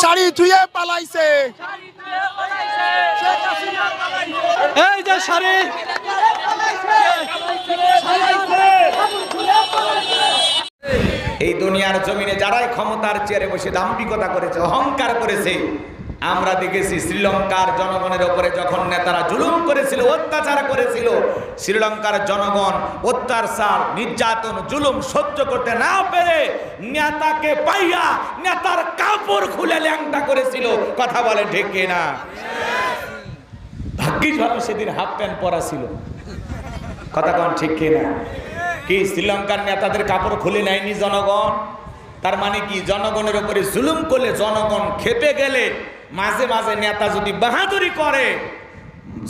শাড়ি ধুয়ে পালাইছে। এই যে শাড়ি। এই দুনিয়ার জমিনে যারাই ক্ষমতার চেয়ারে বসে দাম্পিকতা করেছে অহংকার করেছে আমরা দেখেছি শ্রীলঙ্কার জনগণের ওপরে যখন নেতারা জুলুম করেছিল, অত্যাচার করেছিল, শ্রীলঙ্কার জনগণ অত্যাচার, নির্যাতন, জুলুম সহ্য করতে না পেরে নেতাকে পাইয়া নেতার কাপড় খুলে ল্যাংটা করেছিল। কথা বলে ঢেকে না ভাগ্যিস সেদিন হাফ প্যান্ট পরা ছিল। কথা কন ঠিক কিনা? কি শ্রীলঙ্কার নেতাদের কাপড় খুলে নেয়নি জনগণ? তার মানে কি, জনগণের উপরে জুলুম করলে জনগণ খেপে গেলে মাঝে মাঝে নেতা যদি বাহাদুরি করে,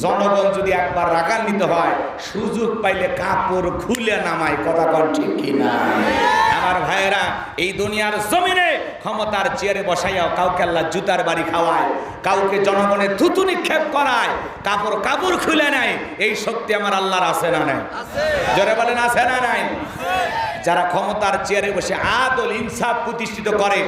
জনগণ যদি একবার রাগান্বিত হয়, সুযোগ পাইলে কাপড় খুলে নামায়, কথা কন ঠিক কিনা? আমার ভাইয়েরা, এই দুনিয়ার জমিনে ক্ষমতার চেয়ারে বসাইয়াও কাউকে আল্লাহ জুতার বাড়ি খাওয়ায়, কাউকে জনগণের থুতু নিক্ষেপ করায়, কাপড় কাপড় খুলে নেয়, এই শক্তি আমার আল্লাহর আছে না নাই? জোরে বলেন, আছে না নাই? যারা ক্ষমতার চেয়ারে বসে আদল, ইনসাফ প্রতিষ্ঠিত করে,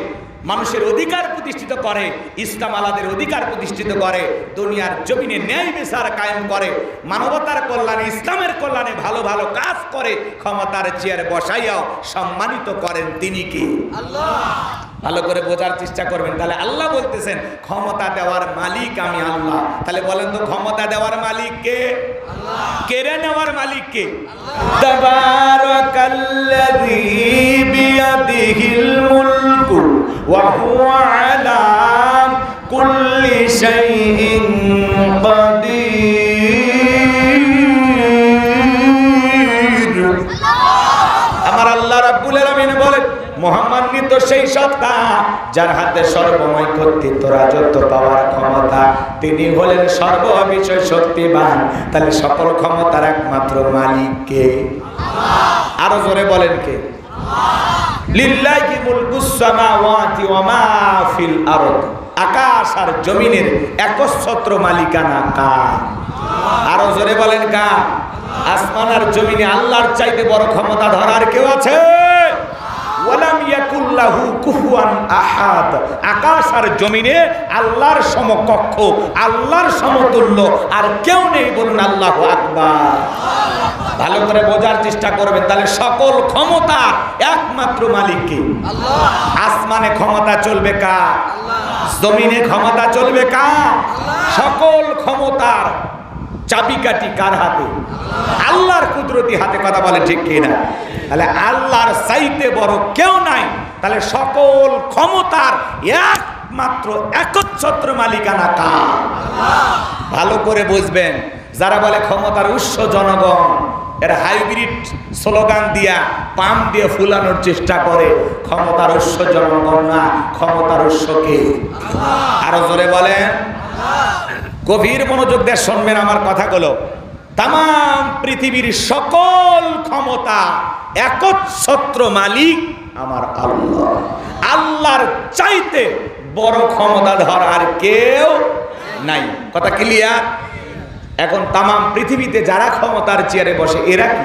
মানুষের অধিকার প্রতিষ্ঠিত করে, ইসলাম আলাদের অধিকার প্রতিষ্ঠিত করে, দুনিয়ার জমিনে ন্যায় বিচার কায়েম করে, মানবতার কল্যাণে, ইসলামের কল্যাণে ভালো ভালো কাজ করে, ক্ষমতার চেয়ারে বসাইয়াও সম্মানিত করেন তিনি কি? ভালো করে বোঝার চেষ্টা করবেন। তাহলে আল্লাহ বলতেছেন ক্ষমতা দেওয়ার মালিক আমি আল্লাহ। তাহলে বলেন তো ক্ষমতা দেওয়ার মালিক কে? কেড়ে নেওয়ার মালিক কে? ওয়া হুয়া আলা কুল্লি শাইইন মহামান্বিত সেই সত্তা যার হাতে সর্বময় কর্তৃত্ব, রাজত্ব পাওয়ার ক্ষমতা, তিনি হলেন সর্ব বিষয় শক্তিবান। তাহলে সকল ক্ষমতার একমাত্র মালিক কে? আরও জোরে বলেন কে? আকাশ আর জমিনের একচ্ছত্র মালিকানা কার? আরও জোরে বলেন কার? আসমান আর জমিনে আল্লাহর চাইতে বড় ক্ষমতা ধরার কেউ আছে? আহাদ। আকাশ আর জমিনে আল্লাহর সমকক্ষ, আল্লাহর সমতুল্য, আর কেউ নেই বলুন আল্লাহু আকবার। ভালো করে বোঝার চেষ্টা করবেন, তাহলে সকল ক্ষমতা একমাত্র মালিককে। আসমানে ক্ষমতা চলবে কা জমিনে ক্ষমতা চলবে কা সকল ক্ষমতার চাবিকাঠি কার হাতে? আল্লাহর কুদরতি হাতে কথা বলে ঠিক কিনা? তাহলে আল্লাহর চাইতে বড় কেউ নাই। তাহলে সকল ক্ষমতার একমাত্র একচ্ছত্র মালিকানা কার? ভালো করে বুঝবেন। যারা বলে ক্ষমতার উৎস জনগণ, এরা হাইব্রিড স্লোগান দিয়া পাম দিয়ে ফুলানোর চেষ্টা করে। ক্ষমতার উৎস জনগণ না, ক্ষমতার উৎস কে? আরও জোরে বলেন। গভীর মনোযোগ দিয়ে শুনবেন আমার কথাগুলো। তাম পৃথিবীর সকল ক্ষমতা একচ্ছত্র মালিক আমার আল্লাহ। আল্লাহর চাইতে বড় ক্ষমতা ধরার কেউ নাই। কথা ক্লিয়ার এখন তাম পৃথিবীতে যারা ক্ষমতার চেয়ারে বসে, এরা কি?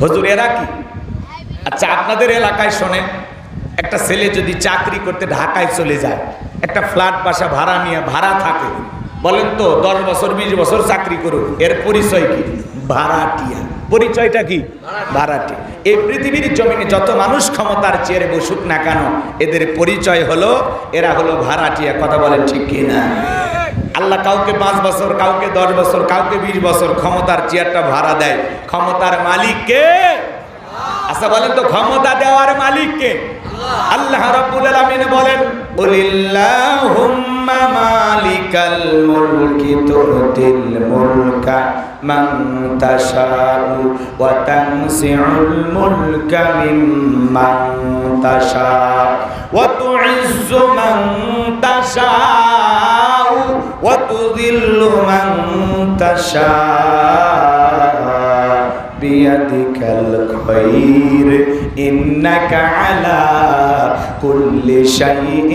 হুজুর, এরা কি? আচ্ছা আপনাদের এলাকায় শোনেন, একটা ছেলে যদি চাকরি করতে ঢাকায় চলে যায়, একটা ফ্ল্যাট বাসা ভাড়া নিয়ে ভাড়া থাকে বলেন তো দশ বছর বিশ বছর চাকরি করুক এর পরিচয় কি? ভাড়াটিয়া। পরিচয়টা কি? ভাড়াটিয়া। এই পৃথিবীর জমিনে যত মানুষ ক্ষমতার চেয়ারে বসুক না কেন এদের পরিচয় হলো এরা হলো ভাড়াটিয়া। কথা বলেন ঠিক কি না আল্লাহ কাউকে পাঁচ বছর কাউকে দশ বছর কাউকে বিশ বছর ক্ষমতার চেয়ারটা ভাড়া দেয়। ক্ষমতার মালিককে? আচ্ছা বলেন তো ক্ষমতা দেওয়ার মালিককে? আল্লাহ রাব্বুল আলামিন বলেন কুলিল্লাহুম্মা মালিকাল মুলকি তুতিল মুলকা মান তাশাউ ওয়া তানসিউল মুলকা মিম্মান তাশা ওয়া তুইজ্জু মান তাশাউ ওয়া তুযিল্লু মান তাশা بيدك الخير إنك على كل شيء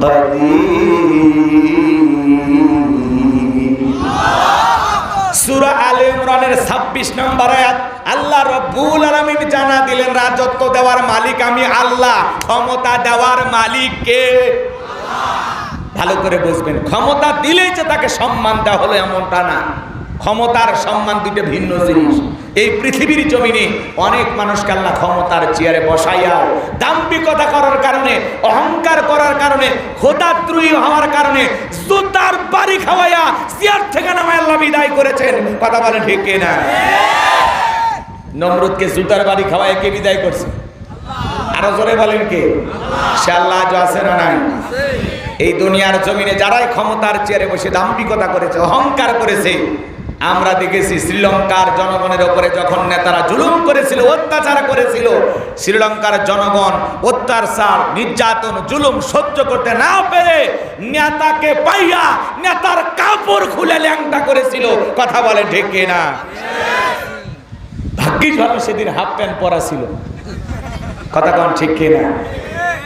قدير সূরা আলে ইমরানের 26 নম্বর আয়াত আল্লাহ রব্বুল আলামিন জানা দিলেন রাজত্ব দেওয়ার মালিক আমি আল্লাহ ক্ষমতা দেওয়ার মালিক কে ভালো করে বুঝবেন ক্ষমতা দিলেই যে তাকে সম্মান দেওয়া হলো এমনটা না ক্ষমতার সম্মান দুটো ভিন্ন জিনিস। এই পৃথিবীর জমিনে অনেক মানুষকে আল্লাহ ক্ষমতার চেয়ারে বসাইয়া দাম্পিকতা করার কারণে, অহংকার করার কারণে খোদাদ্রুয়ী হওয়ার কারণে, জুতার বাড়ি খাওয়াইয়া চেয়ার থেকে নামায় আল্লাহ বিদায় করেছেন। কথা বলে ঠিক না নমরুদকে জুতার বাড়ি খাওয়ায় কে বিদায় করছে? আরও জোরে বলেন কে? সে আল্লাহ আজও আছে না নাই? এই দুনিয়ার জমিনে যারাই ক্ষমতার চেয়ারে বসে দাম্পিকতা করেছে, অহংকার করেছে আমরা দেখেছি শ্রীলঙ্কার জনগণের ওপরে যখন নেতারা জুলুম করেছিল, অত্যাচার করেছিল, শ্রীলঙ্কার জনগণ অত্যাচার, নির্যাতন, জুলুম সহ্য করতে না পেরে নেতাকে পাইয়া নেতার কাপড় খুলে ল্যাংটা করেছিল। কথা বলে ঢেকে না ভাগ্যিস ভালো সেদিন হাফ প্যান্ট পরা ছিল। কথা কন ঠিক কিনা?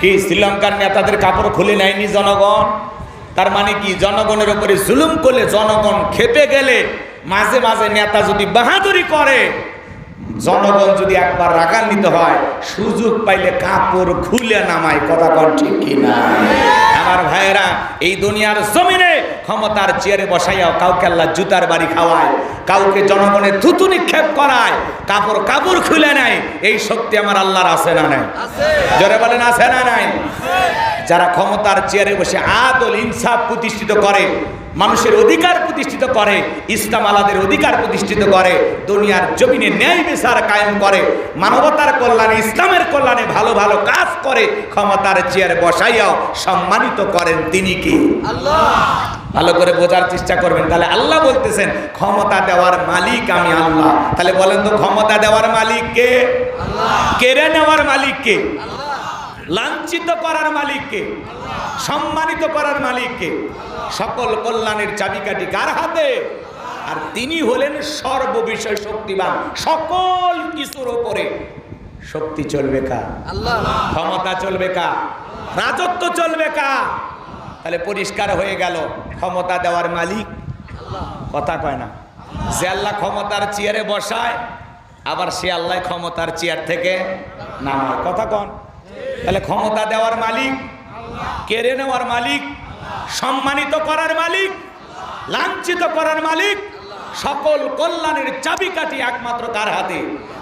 কি শ্রীলঙ্কার নেতাদের কাপড় খুলে নেয়নি জনগণ? তার মানে কি, জনগণের উপরে জুলুম করলে জনগণ খেপে গেলে মাঝে মাঝে নেতা যদি বাহাদুরি করে, জনগণ যদি একবার রাগান্বিত হয়, সুযোগ পাইলে কাপড় খুলে নামায়, কথা কন ঠিক কিনা? আমার ভাইয়েরা, এই দুনিয়ার জমিনে ক্ষমতার চেয়ারে বসাইয়াও কাউকে আল্লাহ জুতার বাড়ি খাওয়ায়, কাউকে জনগণের থুতু নিক্ষেপ করায়, কাপড় কাপড় খুলে নেয়, এই শক্তি আমার আল্লাহর আছে না নাই? জোরে বলেন, আছে না নাই? যারা ক্ষমতার চেয়ারে বসে আদল ইনসাফ প্রতিষ্ঠিত করে মানুষের অধিকার প্রতিষ্ঠিত করে ইসলাম আলাদের অধিকার প্রতিষ্ঠিত করে দুনিয়ার জমিনে ন্যায় বিচার কায়েম করে মানবতার কল্যাণে ইসলামের কল্যাণে ভালো ভালো কাজ করে ক্ষমতার চেয়ারে বসাইয়াও সম্মানিত করেন তিনি কি? আল্লাহ! ভালো করে বোঝার চেষ্টা করবেন। তাহলে আল্লাহ বলতেছেন ক্ষমতা দেওয়ার মালিক আমি আল্লাহ। তাহলে বলেন তো ক্ষমতা দেওয়ার মালিক কে? কেড়ে নেওয়ার মালিক কে? লাঞ্ছিত করার মালিককে, সম্মানিত করার মালিককে, সকল কল্যাণের চাবিকাঠি কার হাতে? আর তিনি হলেন সর্ববিষয় শক্তিবান, সকল কিছুর ওপরে। শক্তি চলবে কা আল্লাহ ক্ষমতা চলবে কা রাজত্ব চলবে কা তাহলে পরিষ্কার হয়ে গেল, ক্ষমতা দেওয়ার মালিক। কথা কয় না। যে আল্লাহ ক্ষমতার চেয়ারে বসায়, আবার সে আল্লাহ ক্ষমতার চেয়ার থেকে নামায়। কথা কন। তাহলে ক্ষমতা দেওয়ার মালিক, কেড়ে নেওয়ার মালিক, সম্মানিত করার মালিক, লাঞ্ছিত করার মালিক, সকল কল্যাণের চাবিকাঠি একমাত্র কার হাতে।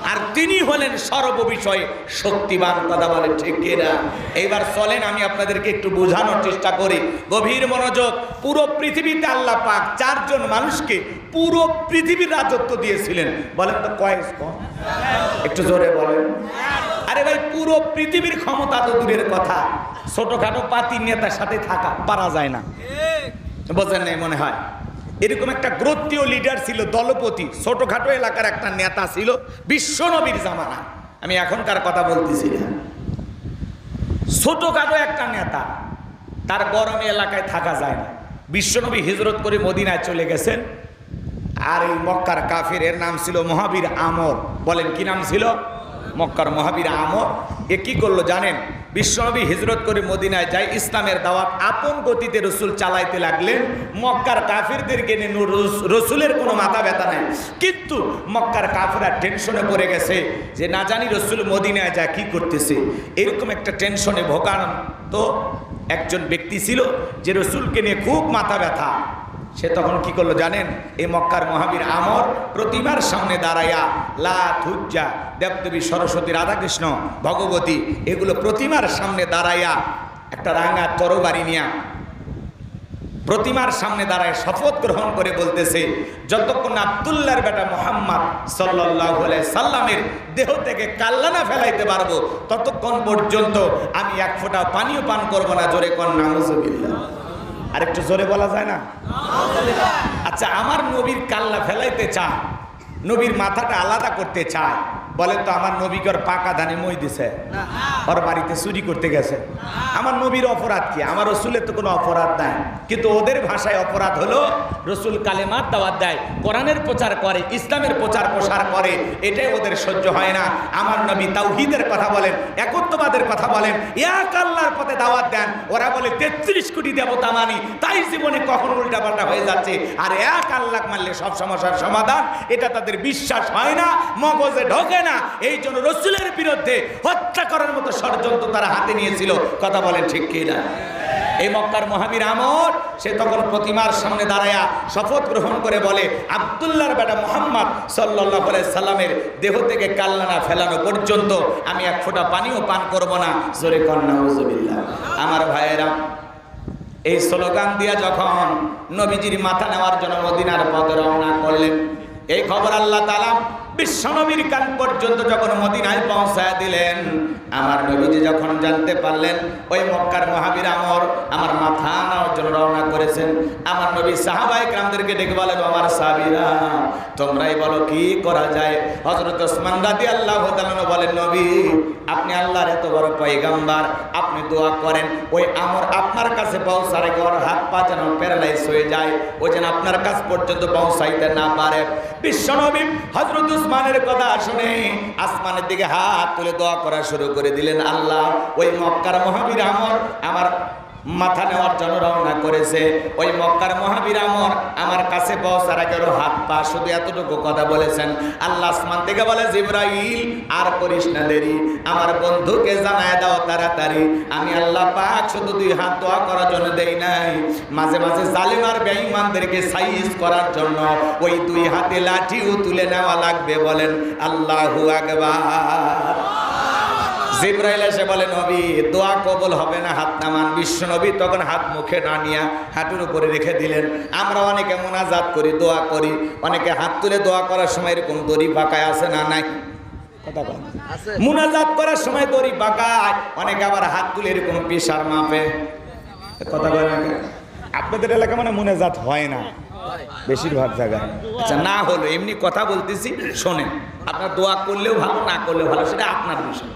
আর তিনি হলেন সর্ববিষয়ে শক্তিবান, কথা বলেন ঠিক কিনা? এইবার চলেন, আমি আপনাদেরকে একটু বোঝানোর চেষ্টা করি। গভীর মনোযোগ, পুরো পৃথিবীতে আল্লাহ পাক চারজন মানুষকে পুরো পৃথিবীর রাজত্ব দিয়েছিলেন। বলেন তো কয়েক একটু জোরে বলেন। আরে ভাই, পুরো পৃথিবীর ক্ষমতা তো দূরের কথা। ছোটখাটো পাতি নেতার সাথে থাকা পারা যায় না। বোঝেন নাই মনে হয়? এরকম একটা গ্রোত্রীয় লিডার ছিল, দলপতি, ছোটখাটো এলাকার একটা নেতা ছিল বিশ্বনবীর জামানা। আমি এখনকার কথা বলতেছি না। ছোটখাটো একটা নেতা, তার গরমে এলাকায় থাকা যায় না। বিশ্বনবী হিজরত করে মদিনায় চলে গেছেন। আর এই মক্কার কাফের এর নাম ছিল মহাবীর আমর। বলেন কি নাম ছিল? মক্কার মহাবীর আমর, এ কি করল জানেন? বিশ্বনবী হিজরত করে মদিনায় যায় ইসলামের দাওয়াত আপন গতিতে রসুল চালাইতে লাগলেন। মক্কার কাফিরদেরকে নিয়ে রসুলের কোনো মাথা ব্যথা নেই। কিন্তু মক্কার কাফিরা টেনশনে পড়ে গেছে যে, না জানি রসুল মদিনায় যা কি করতেছে? এরকম একটা টেনশনে ভোগান তো একজন ব্যক্তি ছিল যে, রসুলকে নিয়ে খুব মাথা ব্যথা। সে তখন কি করল জানেন? এই মক্কার মহাবীর আমর প্রতিমার সামনে দাঁড়াইয়া, লা থুজ্জা, দেবদেবী সরস্বতী রাধাকৃষ্ণ, ভগবতী, এগুলো প্রতিমার সামনে দাঁড়াইয়া একটা রাঙা তরবারি নিয়া প্রতিমার সামনে দাঁড়ায় শপথ গ্রহণ করে বলতেছে, যতক্ষণ আবদুল্লাহর বেটা মোহাম্মদ সাল্লাহ সাল্লামের দেহ থেকে কাল্লানা ফেলাইতে পারব, ততক্ষণ পর্যন্ত আমি এক ফোঁটা পানিও পান করব না। জোরে কন নামজবিল্লা আর একটু জোরে বলা যায় না? আচ্ছা আমার নবীর কাল্লা ফেলাইতে চায় নবীর মাথাটা আলাদা করতে চায়। বলেন তো, আমার নবীকে ওর পাকা ধানে মই দিছে। ওর বাড়িতে চুরি করতে গেছে। আমার নবীর অপরাধ কি? আমার রসুলের তো কোনো অপরাধ নাই। কিন্তু ওদের ভাষায় অপরাধ হলো, রসুল কালেমার দাওয়াত দেয়, কোরআনের প্রচার করে, ইসলামের প্রচার প্রসার করে। এটাই ওদের সহ্য হয় না। আমার নবী তাওহিদের কথা বলেন, একত্ববাদের কথা বলেন, এক আল্লাহর পথে দাওয়াত দেন। ওরা বলে, তেত্রিশ কোটি দেবতা মানি। তাই জীবনে কখন উল্টাপাল্টা হয়ে যাচ্ছে? আর এক আল্লাহ মানলে সব সমস্যার সমাধান। এটা তাদের বিশ্বাস হয় না, মগজে ঢোকে না। এই জন্য রসুলের বিরুদ্ধে হত্যা করার মতো ষড়যন্ত্র তারা হাতে নিয়েছিল। কথা বলেন ঠিক কি না এই মক্কার মহাবীর আমর, সে তখন প্রতিমার সামনে দাঁড়ায়া শপথ গ্রহণ করে বলে, আবদুল্লাহর বেটা মোহাম্মদ সাল্লাহ সাল্লামের দেহ থেকে কাল্লানা ফেলানো পর্যন্ত আমি এক ফোঁটা পানিও পান করব না। জোরে কন্যা আমার ভাইয়েরা, এই স্লোগান দিয়া যখন নবীজির মাথা নেওয়ার জন্য মদিনার পথ রওনা করলেন এই খবর আল্লাহ তালা বিশ্বনবীর কান পর্যন্ত যখন মদিনায় পৌঁছায় দিলেন, আমার নবীজি যখন জানতে পারলেন, ওই মক্কার মহাবীর আমর আমার মাথা নেওয়ার জন্য রওনা করেছেন। আমার নবী সাহাবাই গ্রামদেরকে ডেকে বলেন, আমার সাবিরা তোমরাই বলো কি করা যায়? হজরত ওসমান রাদি আল্লাহ বলেন, নবী, আপনি আল্লাহর এত বড় পয়গাম্বার, আপনি দোয়া করেন, ওই আমর আপনার কাছে পৌঁছার ওর হাত পা যেন প্যারালাইজ হয়ে যায়, ও যেন আপনার কাছ পর্যন্ত পৌঁছাইতে না পারে। বিশ্বনবী হজরত উসমানের কথা শুনে আসমানের দিকে হাত তুলে দোয়া করা শুরু করে দিলেন আল্লাহ। ওই মক্কার মহাবীর আমর আমার মাথা নেওয়ার জন্য রওনা করেছে। ওই মক্কার মহাবীর আমর আমার কাছে পৌঁছার আগে হাত পা শুধু এতটুকু কথা বলেছেন। আল্লাহ আসমান থেকে বলে, জিব্রাইল, আর করিস না দেরি। আমার বন্ধুকে জানায় দাও তাড়াতাড়ি। আমি আল্লাহ পাক শুধু দুই হাত দোয়া করার জন্য দেই নাই। মাঝে মাঝে জালিম আর বেঈমানদেরকে সাইজ করার জন্য ওই দুই হাতে লাঠিও তুলে নেওয়া লাগবে বলেন আল্লাহু আকবার। জিব্রাইল এসে বলে নবী দোয়া কবল হবে না হাত নামান। বিশ্ব নবী তখন হাত মুখে না নিয়া হাঁটুর উপরে রেখে দিলেন। আমরা অনেকে মোনাজাত করি দোয়া করি। অনেকে হাত তুলে দোয়া করার সময় এরকম দড়ি পাকায় আছে না নাই? মোনাজাত করার সময় দড়ি পাকায় অনেকে আবার হাত তুলে এরকম পেশার মাপে। কথা বলে আপনাদের এলাকা মানে মোনাজাত হয় না বেশিরভাগ জায়গায়। আচ্ছা না হলো এমনি কথা বলতেছি শোনেন। আপনার দোয়া করলেও ভালো না করলেও ভালো সেটা আপনার বিষয়।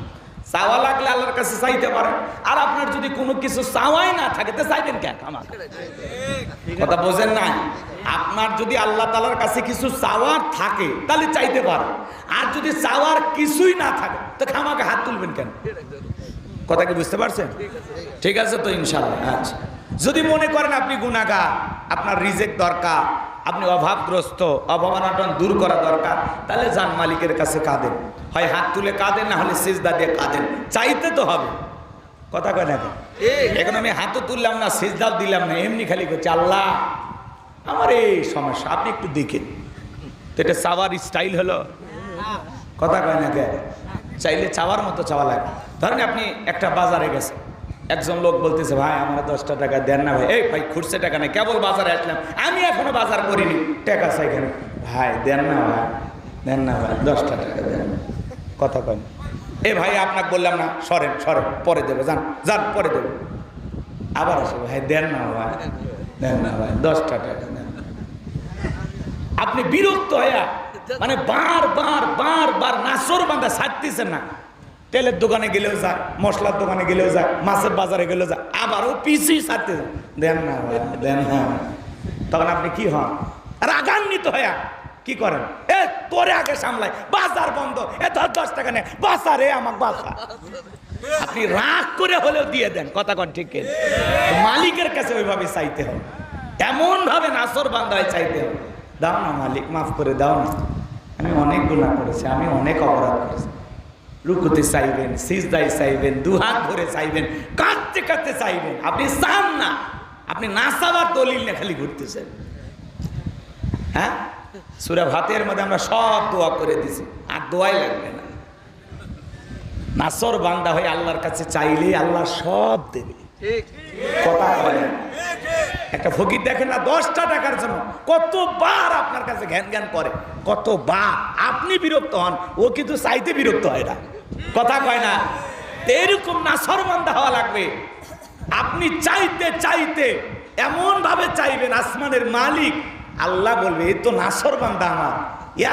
চাওয়া লাগলে আল্লাহর কাছে চাইতে পারেন। আর আপনার যদি কোনো কিছু চাওয়াই না থাকে, তো চাইবেন কেন আমার কথা বোঝেন না আপনার যদি আল্লাহ তালার কাছে কিছু চাওয়ার থাকে, তাহলে চাইতে পারেন। আর যদি চাওয়ার কিছুই না থাকে, তো খামাকে হাত তুলবেন কেন? কথা কি বুঝতে পারছেন? ঠিক আছে তো ইনশাল্লাহ আচ্ছা। যদি মনে করেন আপনি গুণাগা আপনার রিজেক্ট দরকার আপনি অভাবগ্রস্ত অভাবনাটন দূর করা দরকার তাহলে যান মালিকের কাছে কাঁদেন। হয় হাত তুলে কাঁদেন না হলে সিজদা দিয়ে কাঁদেন। চাইতে তো হবে। কথা কয় না? এখন আমি হাতও তুললাম না সিজদাও দিলাম না এমনি খালি করছি আল্লাহ! আমার এই সমস্যা আপনি একটু দেখেন। তো এটা চাওয়ার স্টাইল হলো। কথা কয় না কে চাইলে চাওয়ার মতো চাওয়া লাগে। ধরেন আপনি একটা বাজারে গেছেন। একজন লোক বলতেছে, ভাই, আমার দশটা টাকা দেন না ভাই। এই ভাই, খুঁড়ছে টাকা নেই। কেবল বাজারে আসলাম। আমি এখনও বাজার করিনি। টাকা চাই কেন ভাই, দেন না ভাই, দেন না ভাই, দশটা টাকা দেন। কথা কয় এ ভাই, আপনাকে বললাম না, সরেন সরেন, পরে দেবো, যান যান, পরে দেবো। আবার আসে, ভাই, দেন না ভাই, দেন না ভাই, দশটা টাকা দেন। আপনি বিরক্ত হইয়া মানে বার বার বার বার নাসর বান্ধা ছাড়তেছেন না। তেলের দোকানে গেলেও যায় মশলার দোকানে গেলেও যায় মাছের বাজারে গেলেও যায় আবারও পিসি ছাড়তে দেন না দেন না। তখন আপনি কি হন? রাগান্বিত হইয়া কি করেন? এ, তোরে আগে সামলাই, বাজার বন্ধ, এ, ধর দশ টাকা নে বাসা রে আমাকে বাসা আপনি রাগ করে হলেও দিয়ে দেন, কথা কন ঠিক? মালিকের কাছে ওইভাবে চাইতে হবে। এমন ভাবে নাসর বান্ধায় চাইতে হবে। দাও না মালিক, মাফ করে দাও না। আমি অনেক গুণা করেছি, আমি অনেক অপরাধ করেছি। রুকুতে চাইবেন সিজদাই চাইবেন, দুহাত ভরে চাইবেন, কাঁদতে কাঁদতে চাইবেন। আপনি চান না। আপনি না চাবার দলিল না খালি ঘুরতেছেন। হ্যাঁ? সুরা ভাতের মধ্যে আমরা সব দোয়া করে দিছি। আর দোয়াই লাগবে না। নাসর বান্দা হয়ে আল্লাহর কাছে চাইলে আল্লাহ সব দেবে। কথা বলে একটা ফকির দেখেন না, দশটা টাকার জন্য কতবার আপনার কাছে ঘ্যান ঘ্যান করে, কতবার। আপনি বিরক্ত হন, ও কিন্তু চাইতে বিরক্ত হয় না। কথা কয় না তো এরকম নাসর বান্দা হওয়া লাগবে। আপনি চাইতে চাইতে এমন ভাবে চাইবেন আসমানের মালিক আল্লাহ বলবে এই তো নাসর বান্দা আমার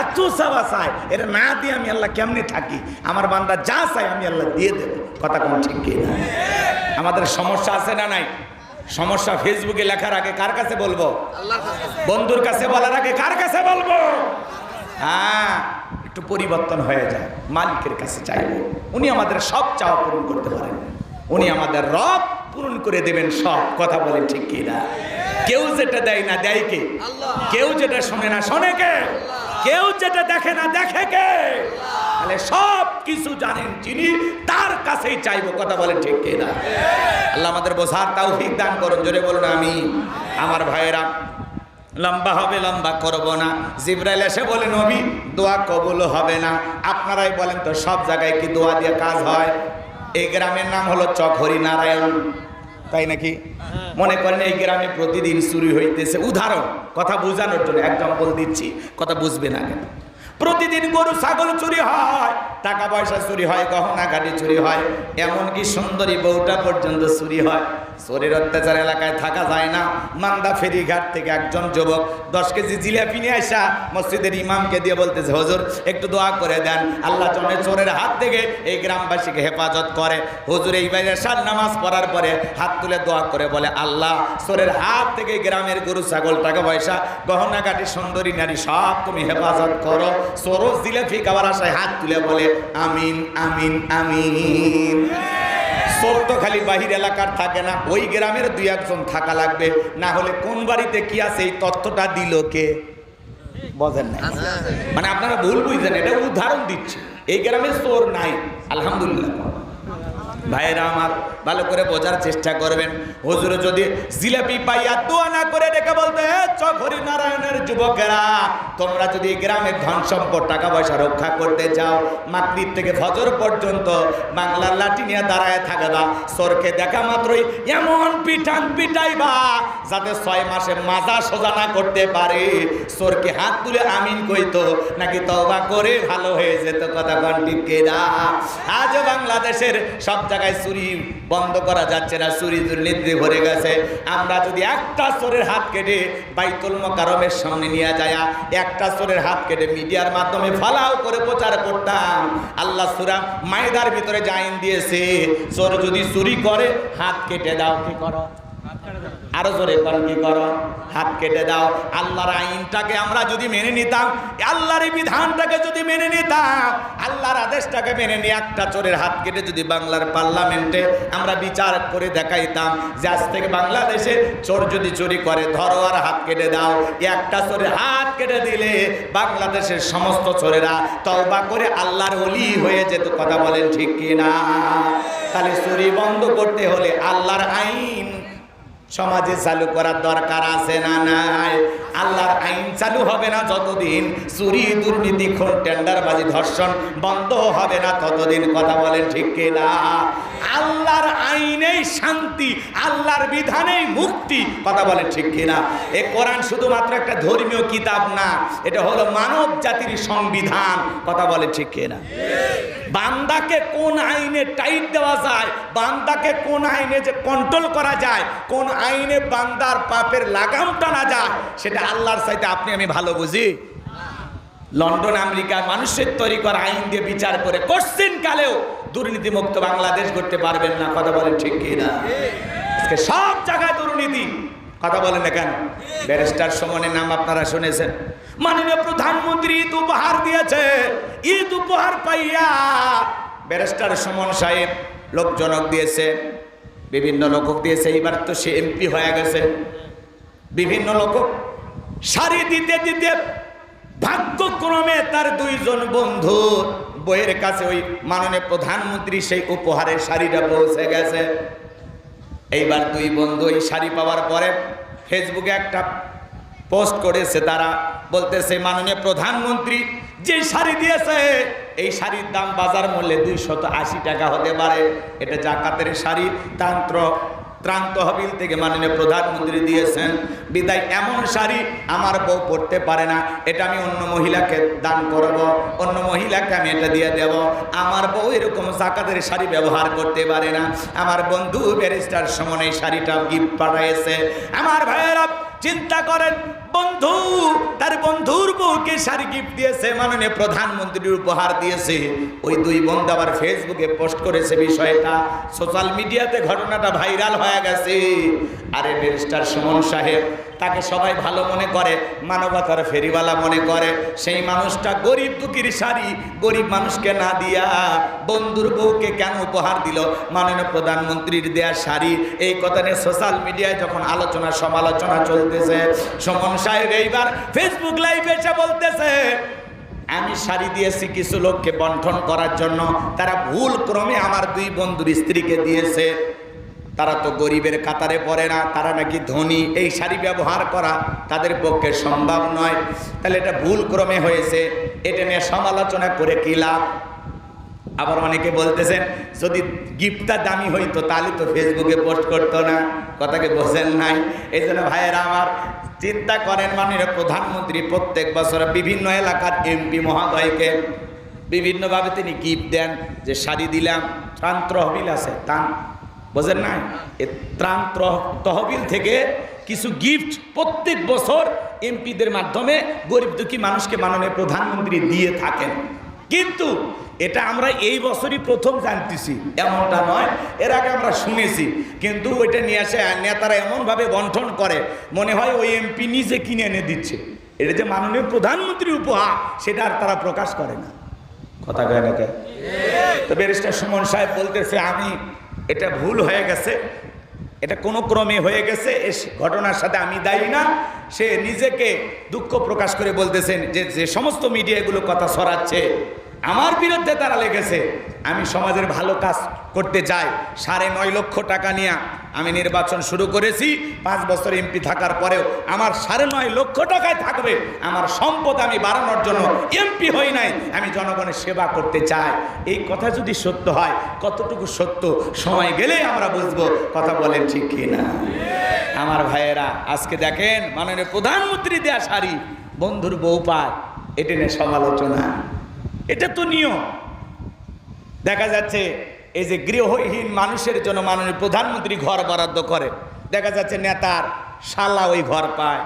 এত চাওয়া চাই এটা না দিয়ে আমি আল্লাহ কেমনি থাকি? আমার বান্দা যা চাই আমি আল্লাহ দিয়ে দেবো। কথা কোন ঠিক না আমাদের সমস্যা আছে না নাই? সমস্যা ফেসবুকে লেখার আগে কার কাছে বলব? বন্ধুর কাছে বলার আগে কার কাছে বলব? হ্যাঁ। একটু পরিবর্তন হয়ে যায়। মালিকের কাছে চাইব। উনি আমাদের সব চাওয়া পূরণ করতে পারেন। উনি আমাদের রব পূরণ করে দেবেন সব কথা বলেন ঠিক কি না? কেউ যেটা দেয় না দেয় কে? কেউ যেটা শোনে না শোনে কে? কেউ যেটা দেখে না দেখে কে? তাহলে সব কিছু জানেন যিনি, তার কাছেই চাইব কথা বলেন ঠিক কি না? আল্লাহ আমাদের বোঝার তৌফিক দান করুন। জোরে বলুন আমি আমার ভাইয়েরা লম্বা হবে, লম্বা করব না। জিব্রাইল এসে বলে, নবী, দোয়া কবুল হবে না। আপনারাই বলেন তো, সব জায়গায় কি দোয়া দিয়ে কাজ হয়? এই গ্রামের নাম হলো চকহরি নারায়ণ। তাই নাকি? মনে করেন এই গ্রামে প্রতিদিন চুরি হইতেছে। উদাহরণ, কথা বোঝানোর জন্য এক্সাম্পল দিচ্ছি, কথা বুঝবে না কেন প্রতিদিন গরু, ছাগল চুরি হয়, টাকা পয়সা চুরি হয়, গহনা গাড়ি চুরি হয়, এমনকি সুন্দরী বউটা পর্যন্ত চুরি হয়। চোরের অত্যাচার এলাকায় থাকা যায় না। মান্দা ফেরিঘাট থেকে একজন যুবক দশ কেজি জিলাপি নিয়ে আসা মসজিদের ইমামকে দিয়ে বলতেছে, হজুর, একটু দোয়া করে দেন। আল্লাহ জনে চোরের হাত থেকে এই গ্রামবাসীকে হেফাজত করে। হজুর এই বাইরে সার নামাজ পড়ার পরে হাত তুলে দোয়া করে বলে, আল্লাহ, চোরের হাত থেকে গ্রামের গরু ছাগল টাকা পয়সা গহনা কাটি সুন্দরী নারী সব তুমি হেফাজত করো। চোরও জিলাপি খাবার আশায় হাত তুলে বলে, আমিন আমিন আমিন। চোর তো খালি বাহির এলাকার থাকে না, ওই গ্রামের দুই একজন থাকা লাগবে। না হলে কোন বাড়িতে কি আছে, এই তথ্যটা দিল কে? বোঝেন না মানে আপনারা ভুল বুঝছেন এটা উদাহরণ দিচ্ছে। এই গ্রামে চোর নাই, আলহামদুলিল্লাহ। ভাইয়েরা আমার ভালো করে বোঝার চেষ্টা করবেন। হুজুর যদি জিলাপি পাইয়া দোয়া না করে ডেকে বলতে "এ, চকহরি নারায়ণের যুবকেরা তোমরা যদি গ্রামের ধন সম্পদ টাকা পয়সা রক্ষা করতে চাও মাকড়ির থেকে ফজর পর্যন্ত বাংলার লাঠি নিয়ে দাঁড়ায় থাকবা সরকে দেখা মাত্রই এমন পিঠান পিটাইবা যাতে ছয় মাসে মাজা সোজা না করতে পারে। সরকে হাত তুলে আমিন কইতো নাকি তবা করে ভালো হয়ে যেত কথা কন্টিকেরা আজ বাংলাদেশের সব জায়গায় চুরি বন্ধ করা যাচ্ছে না, চুরি দুর্নীতি ভরে গেছে। আমরা যদি একটা চোরের হাত কেটে বাইতুল মকারমের সামনে নিয়ে যায় একটা চোরের হাত কেটে মিডিয়ার মাধ্যমে ফালাও করে প্রচার করতাম। আল্লাহ সুরা মায়েদার ভিতরে জাইন দিয়েছে, চোর যদি চুরি করে, হাত কেটে দাও, কি করো? আরও জোরে কর কি করো? হাত কেটে দাও। আল্লাহর আইনটাকে আমরা যদি মেনে নিতাম, আল্লাহর বিধানটাকে যদি মেনে নিতাম, আল্লাহর আদেশটাকে মেনে নিয়ে একটা চোরের হাত কেটে যদি বাংলার পার্লামেন্টে আমরা বিচার করে দেখাইতাম যে আজ থেকে বাংলাদেশে চোর যদি চুরি করে, ধরো আর হাত কেটে দাও। একটা চোরের হাত কেটে দিলে বাংলাদেশের সমস্ত চোরেরা তওবা করে আল্লাহর অলি হয়ে যেত। কথা বলেন ঠিক কিনা? তাহলে চুরি বন্ধ করতে হলে আল্লাহর আইন সমাজে চালু করার দরকার আছে না নাই? আল্লাহর আইন চালু হবে না যতদিন, চুরি, দুর্নীতি, খুন, টেন্ডারবাজি, ধর্ষণ বন্ধ হবে না ততদিন, কথা বলেন ঠিক কিনা? আল্লাহর আইনেই শান্তি, আল্লাহর বিধানেই মুক্তি। কথা বলে ঠিক কিনা? এ কোরআন শুধুমাত্র একটা ধর্মীয় কিতাব না, এটা হলো মানব জাতির সংবিধান। কথা বলে ঠিক কিনা? বান্দাকে কোন আইনে টাইট দেওয়া যায়, বান্দাকে কোন আইনে যে কন্ট্রোল করা যায়, কোন আইনে বান্দার পাপের লাগাম টানা যায়, সেটা আল্লাহর চাইতে আপনি, আমি ভালো বুঝি? লন্ডন, আমেরিকার মানুষের তৈরি করা আইন দিয়ে বিচার করে, কোশ্চিন কালেও দুর্নীতিমুক্ত বাংলাদেশ করতে পারবেন না, কথা বলেন ঠিক কি না আজকে সব জায়গায় দুর্নীতি, কথা বলেন না কেন? ব্যারিস্টার সমনের নাম আপনারা শুনেছেন। মাননীয় প্রধানমন্ত্রী ঈদ উপহার দিয়েছে, ঈদ উপহার পাইয়া ব্যারিস্টার সমন সাহেব লোকজনক দিয়েছে, বিভিন্ন লোকক দিয়েছে এইবার তো সে এমপি হয়ে গেছে। বিভিন্ন লোকক শাড়ি দিতে দিতে ভাগ্যক্রমে তার দুইজন বন্ধু বইয়ের কাছে ওই মাননীয় প্রধানমন্ত্রী সেই উপহারের শাড়িটা পৌঁছে গেছে। এইবার দুই বন্ধু এই শাড়ি পাওয়ার পরে ফেসবুকে একটা পোস্ট করেছে, তারা বলতেছে, মাননীয় প্রধানমন্ত্রী, যে শাড়ি দিয়েছে, এই শাড়ির দাম বাজার মূল্যে দুইশত আশি টাকা হতে পারে। এটা জাকাতের শাড়ি তান্ত্র ত্রাণ তহবিল থেকে মাননীয় প্রধানমন্ত্রী দিয়েছেন, বিদায়, এমন শাড়ি আমার বউ পড়তে পারে না, এটা আমি অন্য মহিলাকে দান করব, অন্য মহিলাকে আমি এটা দিয়ে দেব। আমার বউ এরকম জাকাতের শাড়ি ব্যবহার করতে পারে না। আমার বন্ধু ব্যারিস্টার সমন শাড়িটা গিফট পাঠাইছে। আমার ভাইয়েরা চিন্তা করেন, বন্ধু, তার বন্ধুর বউকে শাড়ি গিফট দিয়েছে, মাননীয় প্রধানমন্ত্রীর উপহার দিয়েছে। ওই দুই বন্ধু আবার ফেসবুকে পোস্ট করেছে বিষয়টা। সোশ্যাল মিডিয়াতে ঘটনাটা ভাইরাল হয়ে গেছে। আরে ব্যারিস্টার সুমন সাহেব তাকে সবাই ভালো মনে করে, মানবতার ফেরিওয়ালা মনে করে। সেই মানুষটা গরিব দুঃখীর শাড়ি, গরিব মানুষকে না দিয়া বন্ধুর বউকে কেন উপহার দিল? মাননীয় প্রধানমন্ত্রীর দেয়া শাড়ি, এই কথা নিয়ে সোশ্যাল মিডিয়ায় যখন আলোচনা, সমালোচনা চলতেছে, সমন সাহেব এইবার ফেসবুক লাইভে এসে বলতেছে, আমি শাড়ি দিয়েছি কিছু লোককে বন্টন করার জন্য। তারা ভুল ক্রমে আমার দুই বন্ধুর স্ত্রীকে দিয়েছে। তারা তো গরিবের কাতারে পড়ে না, তারা নাকি ধনী, এই শাড়ি ব্যবহার করা তাদের পক্ষে সম্ভব নয়। তাহলে এটা ভুল ক্রমে হয়েছে, এটা নিয়ে সমালোচনা করে কি লাভ? আবার অনেকে বলতেছেন, যদি গিফটটা দামি হইতো, তাহলে তো ফেসবুকে পোস্ট করতো না। কথাকে বোঝেন নাই? এই জন্য ভাইয়েরা আমার, চিন্তা করেন মাননীয় প্রধানমন্ত্রী, প্রত্যেক বছর বিভিন্ন এলাকার এমপি মহোদয়কে বিভিন্নভাবে তিনি গিফট দেন, যে শাড়ি দিলাম, ত্রাণ তহবিল আছে, ত্রাণ বোঝেন নাই? এ ত্রাণ তহবিল থেকে কিছু গিফট প্রত্যেক বছর এমপিদের মাধ্যমে গরিব দুঃখী মানুষকে মাননীয় প্রধানমন্ত্রী দিয়ে থাকেন। কিন্তু এটা আমরা এই বছরই প্রথম জানতেছি, এমনটা নয়, এর আগে আমরা শুনেছি। কিন্তু ওইটা নিয়ে আসে নেতারা এমনভাবে বন্টন করে, মনে হয় ওই এমপি নিজে কিনে এনে দিচ্ছে। এটা যে মাননীয় প্রধানমন্ত্রীর উপহার, সেটা আর তারা প্রকাশ করে না। কথা কয় না কে? তো ব্যারিস্টার সুমন সাহেব বলতেছে, আমি, এটা ভুল হয়ে গেছে। এটা কোনো ক্রমে হয়ে গেছে। এ ঘটনার সাথে আমি দায়ী না। সে নিজেকে দুঃখ প্রকাশ করে বলতেছেন যে যে সমস্ত মিডিয়াগুলো কথা ছড়াচ্ছে আমার বিরুদ্ধে তারা লেগেছে, আমি সমাজের ভালো কাজ করতে চাই সাড়ে নয় লক্ষ টাকা নিয়ে আমি নির্বাচন শুরু করেছি, পাঁচ বছর এমপি থাকার পরেও আমার সাড়ে নয় লক্ষ টাকায় থাকবে, আমার সম্পদ আমি বাড়ানোর জন্য এমপি হই নাই, আমি জনগণের সেবা করতে চাই। এই কথা যদি সত্য হয়, কতটুকু সত্য সময় গেলেই আমরা বুঝব কথা বলেন ঠিক কি না আমার ভাইয়েরা, আজকে দেখেন মাননীয় প্রধানমন্ত্রী দেয়া শাড়ি, বন্ধুর বউ পায়, এটা নিয়ে সমালোচনা। এটা তো নিয়ম। দেখা যাচ্ছে এই যে গৃহহীন মানুষের জন্য মাননীয় প্রধানমন্ত্রী ঘর বরাদ্দ করে। দেখা যাচ্ছে নেতার শালা ওই ঘর পায়,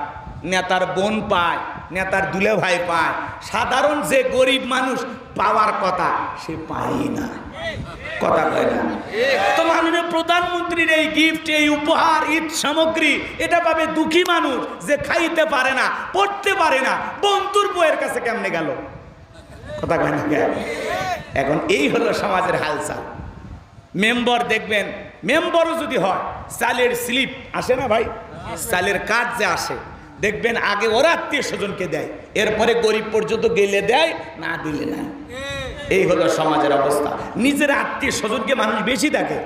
নেতার বোন পায়, নেতার দুলে ভাই পায়। সাধারণ যে গরিব মানুষ পাওয়ার কথা সে পায়ই না। কথা কয় না। তো মাননীয় প্রধানমন্ত্রীর এই গিফট এই উপহার, ঈদ সামগ্রী, এটা পাবে দুঃখী মানুষ যে খাইতে পারে না, পড়তে পারে না। বন্ধুর বইয়ের কাছে কেমনে গেল? কথা কেন? এখন এই হলো সমাজের হালচাল। মেম্বার দেখবেন, মেম্বারও যদি হয়, চালের স্লিপ আসে না ভাই? চালের কাজ যে আসে, দেখবেন আগে ওরা আত্মীয় স্বজনকে দেয়, এরপরে গরিব পর্যন্ত গেলে দেয়, না দিলে না। এই হলো সমাজের অবস্থা। নিজের আত্মীয় স্বজনকে মানুষ বেশি দেখে।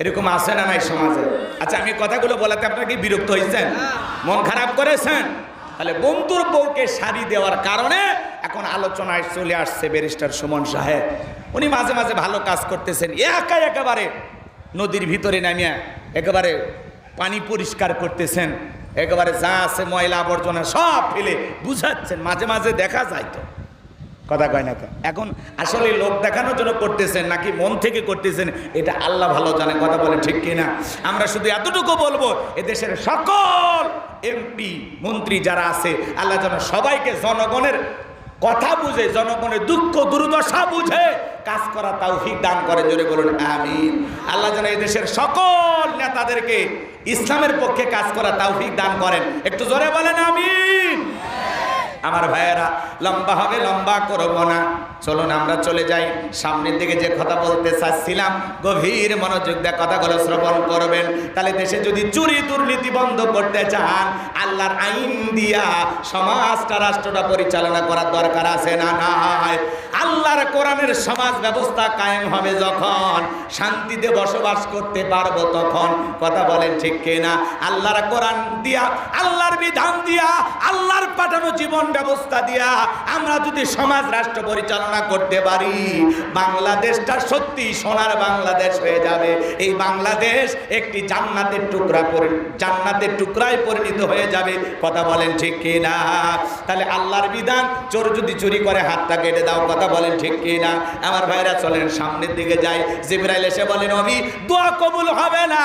এরকম আসে না নাই সমাজে? আচ্ছা আমি কথাগুলো বলাতে আপনাকে বিরক্ত হয়েছেন? মন খারাপ করেছেন? তাহলে বন্ধুর বউকে শাড়ি দেওয়ার কারণে এখন আলোচনায় চলে আসছে ব্যারিস্টার সুমন সাহেব। উনি মাঝে মাঝে ভালো কাজ করতেছেন। একা একেবারে নদীর ভিতরে নামিয়া একেবারে পানি পরিষ্কার করতেছেন। একেবারে যা আছে ময়লা আবর্জনা সব ফেলে বুঝাচ্ছেন। মাঝে মাঝে দেখা যায় তো। কথা কয় না? এখন আসলে লোক দেখানোর জন্য করতেছেন নাকি মন থেকে করতেছেন, এটা আল্লাহ ভালো জানে, কথা বলে ঠিক কিনা? আমরা শুধু এতটুকু বলব, এদেশের সকল এমপি মন্ত্রী যারা আছে, আল্লাহ যেন সবাইকে জনগণের কথা বুঝে, জনগণের দুঃখ, দুর্দশা বুঝে কাজ করা তাও দান করে। জোরে বলুন, আমিন। আল্লাহ যেন এদেশের সকল নেতাদেরকে ইসলামের পক্ষে কাজ করা তাও দান করেন। একটু জোরে বলেন, আমিন। আমার ভাইয়েরা, লম্বা হবে, লম্বা করব না। চলুন আমরা চলে যাই। সামনের দিকে যে কথা বলতে চাচ্ছিলাম, গভীর মনোযোগ দিয়ে কথাগুলো শ্রবণ করবেন। তাহলে দেশে যদি চুরি, দুর্নীতি বন্ধ করতে চান, আল্লাহর আইন দিয়া সমাজটা, রাষ্ট্রটা পরিচালনা করার দরকার আছে না নাই? আল্লাহর কোরআনের সমাজ ব্যবস্থা কায়েম হবে যখন, শান্তিতে বসবাস করতে পারব তখন। কথা বলেন ঠিক কিনা? আল্লাহর কোরআন দিয়া, আল্লাহর বিধান দিয়া, আল্লাহর পাঠানো জীবন ব্যবস্থা দিয়া আমরা যদি সমাজ রাষ্ট্র পরিচালনা করতে পারি, বাংলাদেশটা সত্যি সোনার বাংলাদেশ হয়ে যাবে। এই বাংলাদেশ একটি জান্নাতের টুকরা পরি, জান্নাতের টুকরায় পরিণত হয়ে যাবে। কথা বলেন ঠিক কি না তাহলে আল্লাহর বিধান, চোর যদি চুরি করে, হাতটা কেটে দাও, কথা বলেন ঠিক কি না আমার ভাইরা চলেন সামনের দিকে যায় জিব্রাইল এসে বলেন নবী দোয়া কবুল হবে না।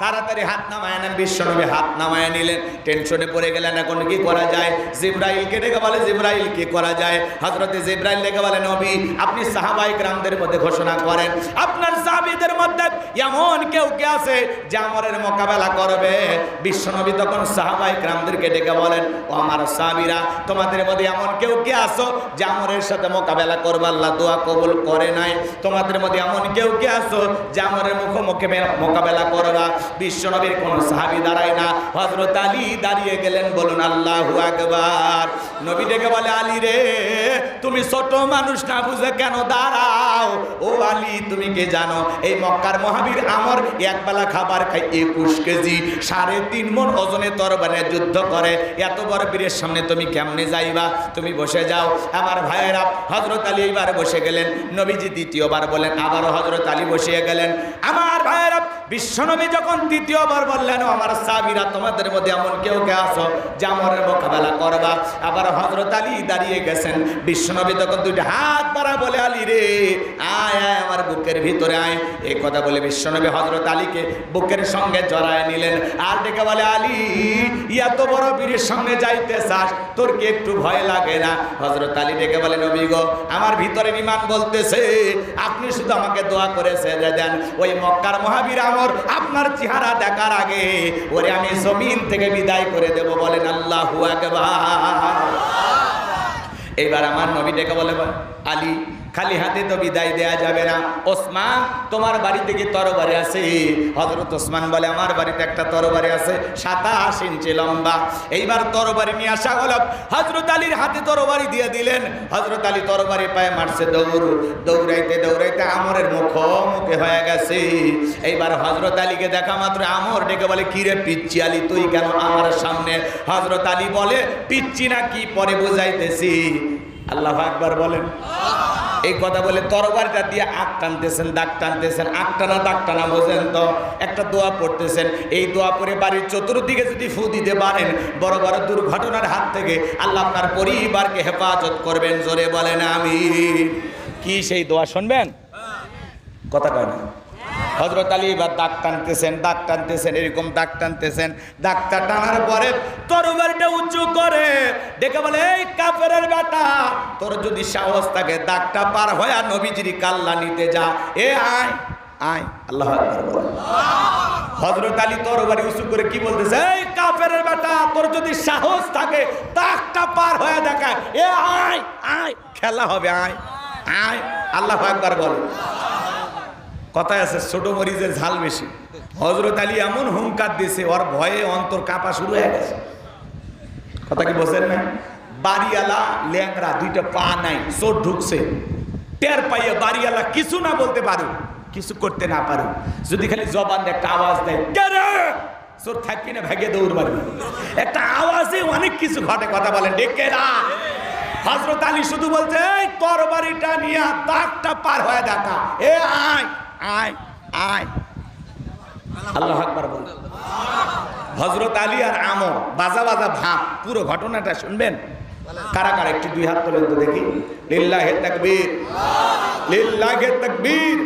তাড়াতাড়ি হাত নামায় নেন, বিশ্বনবী হাত নামায় নিলেন। টেনশনে পড়ে গেলেন, এখন কি করা যায়? জিব্রাইলকে ডেকে বলে জিব্রাইল কি করা যায়। হজরতে জিব্রাইল ডেকে বলে নবী, আপনি সাহাবাই গ্রামদের মধ্যে ঘোষণা করেন, আপনার সাহাবীদের মধ্যে এমন কেউ কে আছে যে আমরের মোকাবেলা করবে? বিশ্বনবী তখন সাহাবাই গ্রামদেরকে ডেকে বলেন, ও আমার সাহাবীরা, তোমাদের মধ্যে এমন কেউ কে আসো যে আমরের সাথে মোকাবেলা করবে? আল্লাহ দোয়া কবুল করে নাই। তোমাদের মধ্যে এমন কেউ কে আসো যে আমরের মুখোমুখি মোকাবেলা করবা বিশ্বনবীর কোন সাহাবী দাঁড়ায় না। হযরত আলী দাঁড়িয়ে গেলেন, বলুন, আল্লাহু আকবার। নবী ডেকে বলে, আলী রে, তুমি ছোট মানুষ না বুঝে কেন দাঁড়াও? ও আলী, তুমি কে জানো? এই মক্কার মহাবীর আমর একবেলা খাবার খাই একুশ কেজি, সাড়ে তিন মন ওজনে তরবারে যুদ্ধ করে। এত বড় বীরের সামনে তুমি কেমনে যাইবা? তুমি বসে যাও। আমার ভাইয়েরা হজরত আলী এইবার বসে গেলেন। নবীজি দ্বিতীয়বার বলেন আবারও হজরত আলী বসিয়ে গেলেন। আমার ভাইয়েরা বিশ্বনবী যখন তৃতীয়বার বললেন আমার সাবিরা তোমাদের মধ্যে এমন কেউ কে আসো যে আমরের মোকাবেলা করবা? আবার হজরত আলী দাঁড়িয়ে গেছেন। বিশ্বনবী তখন দুইটা হাত বাড়া বলে, আলী রে, আয় আয় আমার বুকের ভিতরে আয়। এই কথা বলে বিশ্বনবী হজরত আলীকে বুকের সঙ্গে জড়ায় নিলেন। আর ডেকে বলে, আলী এত বড় বীরের সঙ্গে যাইতে চাস, তোর কি একটু ভয় লাগে না? হজরত আলী ডেকে বলে, নবী গো, আমার ভিতরে ইমান বলতেছে, আপনি শুধু আমাকে দোয়া করে ছেড়ে দেন। ওই মক্কার মহাবীর আমর আপনার চেহারা দেখার আগে, ওরে আমি জমিন থেকে বিদায় করে দেব। বলেন, আল্লাহু আকবার। এইবার আমার নবী ডেকে বলে আলী খালি হাতে তো বিদায় দেয়া যাবে না। ওসমান, তোমার বাড়ি থেকে তরবারি আছে? হজরত ওসমান বলে, আমার বাড়িতে একটা তরবারি আছে, সাতাশ ইঞ্চি লম্বা। এইবার তরবারি নিয়ে আসা হলো। হজরত আলীর হাতে তরবারি দিয়ে দিলেন। হজরত আলী তরবারি পায়ে মারছে, দৌড়, দৌড়াইতে দৌড়াইতে আমরের মুখোমুখি হয়ে গেছে। এইবার হজরত আলীকে দেখা মাত্র আমর ডেকে বলে কিরে পিচ্ছি আলী, তুই কেন আমার সামনে? হজরত আলী বলে পিচ্ছি না কি পরে বুঝাইতেছি? আল্লাহ আকবার বলেন। এই কথা বলে তরবারিটা দিয়ে আগ টানতেছেন দাগ টানতেছেন। আগ টানা দাগ টানা বোঝেন তো? একটা দোয়া পড়তেছেন। এই দোয়া পরে বাড়ির চতুর্দিকে যদি ফু দিতে পারেন বড় বড় দুর্ঘটনার হাত থেকে আল্লাহ আপনার পরিবারকে হেফাজত করবেন। জোরে বলেন আমি কি সেই দোয়া শুনবেন? কথা কয় না। হজরত আলী এবার দাগ টানতেছেন দাগ টানতেছেন, এরকম দাগ টানতেছেন। দাগটা টানার পরে তরবারিটা উঁচু করে দেখে বলে, এই কাপের বেটা, তোর যদি সাহস থাকে দাগটা পার হয়ে আর নবীজির কাল্লা নিতে যা। এ আয় আয়, আল্লাহ। হজরত করে কি বলতেছে? এই তোর যদি সাহস থাকে দাগটা পার হয়ে এ আয় আয়, খেলা হবে, আয় আয়, আল্লাহ একবার বলে। কথায় আছে, ছোট মরিচের ঝাল বেশি। হজরত আলী এমন হুঙ্কার দিয়েছে, ওর ভয়ে অন্তর কাঁপা শুরু হয়ে গেছে। কথা কি বোঝেন না? বাড়িওয়ালা ল্যাংরা দুইটা পা নাই, চোর ঢুকছে। টের পাইয়ে বাড়িওয়ালা কিছু না বলতে পারো কিছু করতে না পারো যদি খালি জবান একটা আওয়াজ দেয়? চোর থাকবি না ভেগে দৌড় মারবি একটা আওয়াজে অনেক কিছু ঘটে, কথা বলেন ডেকে না হজরত আলী শুধু বলছে তরবারিটা নিয়ে দাগটা পার হয়ে দেখা এ আয়। আয় আয়। আল্লাহ আকবার বল। হজরত আলী আর আমর বাজা বাজা ভাব পুরো ঘটনাটা শুনবেন? কারা কারা একটু দুই হাত তোলেন তো দেখি। লিল্লাহে তাকবীর। লিল্লাহে তাকবীর।